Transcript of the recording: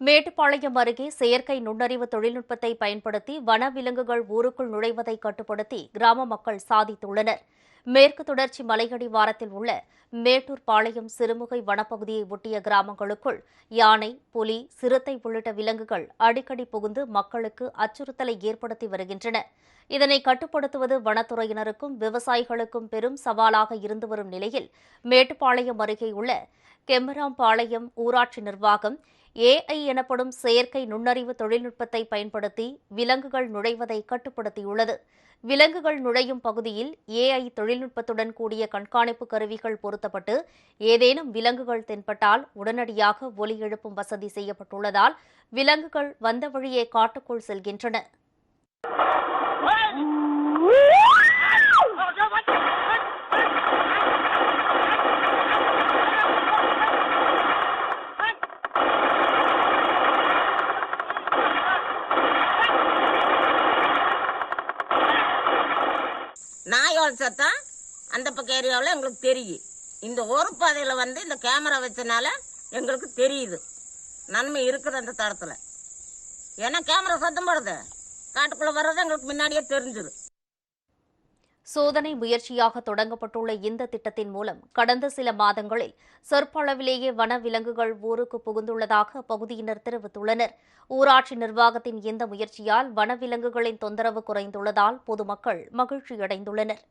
மேட்டுப்பாளையம் அருகே செயற்கை நுண்ணறிவு தொழில்நுட்பத்தை பயன்படுத்தி வனவிலங்குகள் ஊருக்குள் நுழைவதை கட்டுப்படுத்தி கிராம மக்கள் சாதித்துள்ளனர். மேற்கு தொடர்ச்சி மலையடி வாரத்தில் உள்ள மேட்டூர் பாளையம் சிறுமுகை வனப்பகுதியை ஒட்டிய கிராமங்களுக்குள் யானை புலி சிறுத்தை உள்ளிட்ட விலங்குகள் அடிக்கடி புகுந்து மக்களுக்கு அச்சுறுத்தலை ஏற்படுத்தி வருகின்றன. இதனை கட்டுப்படுத்துவது வனத்துறையினருக்கும் விவசாயிகளுக்கும் பெரும் சவாலாக இருந்து வரும் நிலையில் மேட்டுப்பாளையம் அருகே உள்ள கெம்மராம்பாளையம் ஊராட்சி நிர்வாகம் ஏஐ எனப்படும் செயற்கை நுண்ணறிவு தொழில்நுட்பத்தை பயன்படுத்தி விலங்குகள் நுழைவதை கட்டுப்படுத்தியுள்ளது. விலங்குகள் நுழையும் பகுதியில் ஏஐ தொழில்நுட்பத்துடன் கூடிய கண்காணிப்பு கருவிகள் பொருத்தப்பட்டு ஏதேனும் விலங்குகள் தென்பட்டால் உடனடியாக ஒலி எழுப்பும் வசதி செய்யப்பட்டுள்ளதால் விலங்குகள் வந்த வழியே காட்டுக்குள் செல்கின்றன. நாயோட சத்தம் அந்த பக்கம் ஏரியாவில் எங்களுக்கு தெரியும் இந்த ஒரு பாதையில் வந்து இந்த கேமரா வச்சனால எங்களுக்கு தெரியுது. நன்மை இருக்குது அந்த தரத்தில். ஏன்னா கேமரா சத்தம் போடுது. காட்டுக்குள்ளே வர்றது எங்களுக்கு முன்னாடியே தெரிஞ்சுது சோதனை முயற்சியாக தொடங்கப்பட்டுள்ள இந்த திட்டத்தின் மூலம் கடந்த சில மாதங்களில் சொற்பளவிலேயே வனவிலங்குகள் ஊருக்கு புகுந்துள்ளதாக அப்பகுதியினர் தெரிவித்துள்ளனர். ஊராட்சி நிர்வாகத்தின் இந்த முயற்சியால் வனவிலங்குகளின் தொந்தரவு குறைந்துள்ளதால் பொதுமக்கள் மகிழ்ச்சியடைந்துள்ளனர்.